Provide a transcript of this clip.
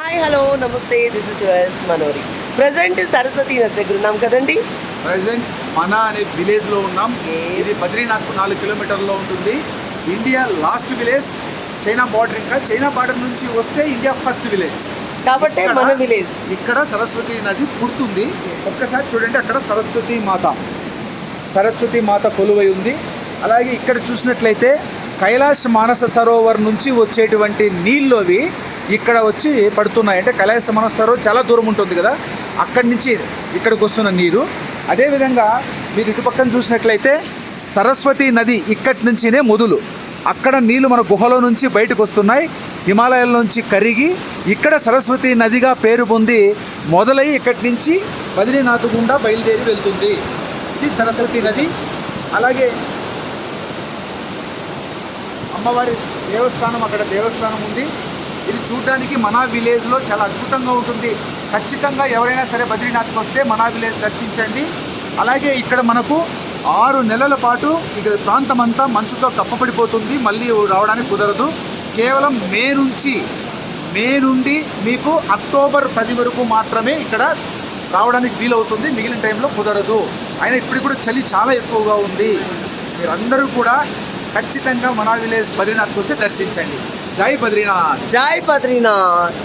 Hi hello namaste. This is yours Manori present Saraswati నది దగ్గర ఉన్నాం కదండి? ప్రజెంట్ మన అనే విలేజ్లో ఉన్నాం. ఇది బద్రీనాథ్ నాలుగు కిలోమీటర్లో ఉంటుంది. India last village China border ఇంకా. చైనా బార్డర్ నుంచి వస్తే ఇండియా ఫస్ట్ విలేజ్ కాబట్టి ఇక్కడ- మన విలేజ్ ఇక్కడ సరస్వతి నది పుడుతుంది. ఒక్కసారి చూడండి అక్కడ సరస్వతి మాత. సరస్వతి మాత కొలువై ఉంది. అలాగే ఇక్కడ చూసినట్లయితే కైలాష్ మానస సరోవర్ నుంచి వచ్చేటువంటి నీళ్ళు అవి ఇక్కడ వచ్చి పడుతున్నాయి. అంటే కైలాస మనస్తారు చాలా దూరం ఉంటుంది కదా. అక్కడి నుంచి ఇక్కడికి వస్తున్న నీరు. అదేవిధంగా మీరు ఇటు పక్కన చూసినట్లయితే సరస్వతి నది ఇక్కడి నుంచినే మొదలు. అక్కడ నీళ్ళు మన గుహలో నుంచి బయటకు వస్తున్నాయి. హిమాలయాల నుంచి కరిగి ఇక్కడ సరస్వతి నదిగా పేరు పొంది మొదలై ఇక్కడి నుంచి బదిరీనాథ్ గుండా బయలుదేరి వెళ్తుంది. ఇది సరస్వతి నది. అలాగే అమ్మవారి దేవస్థానం అక్కడ దేవస్థానం ఉంది. ఇది చూడడానికి మనా విలేజ్లో చాలా అద్భుతంగా ఉంటుంది. ఖచ్చితంగా ఎవరైనా సరే బద్రీనాథ్కి వస్తే మనా విలేజ్ దర్శించండి. అలాగే ఇక్కడ మనకు ఆరు నెలల పాటు ఇక ప్రాంతం అంతా మంచుతో కప్పబడిపోతుంది. మళ్ళీ రావడానికి కుదరదు. కేవలం మే నుంచి మే నుండి మీకు అక్టోబర్ పది వరకు మాత్రమే ఇక్కడ రావడానికి వీలవుతుంది. మిగిలిన టైంలో కుదరదు. అయినా ఇప్పుడు కూడా చలి చాలా ఎక్కువగా ఉంది. మీరందరూ కూడా ఖచ్చితంగా మనా విలేజ్ బద్రీనాథ్కి వస్తే దర్శించండి. జై బద్రీనాథ్ జై బద్రీనాథ్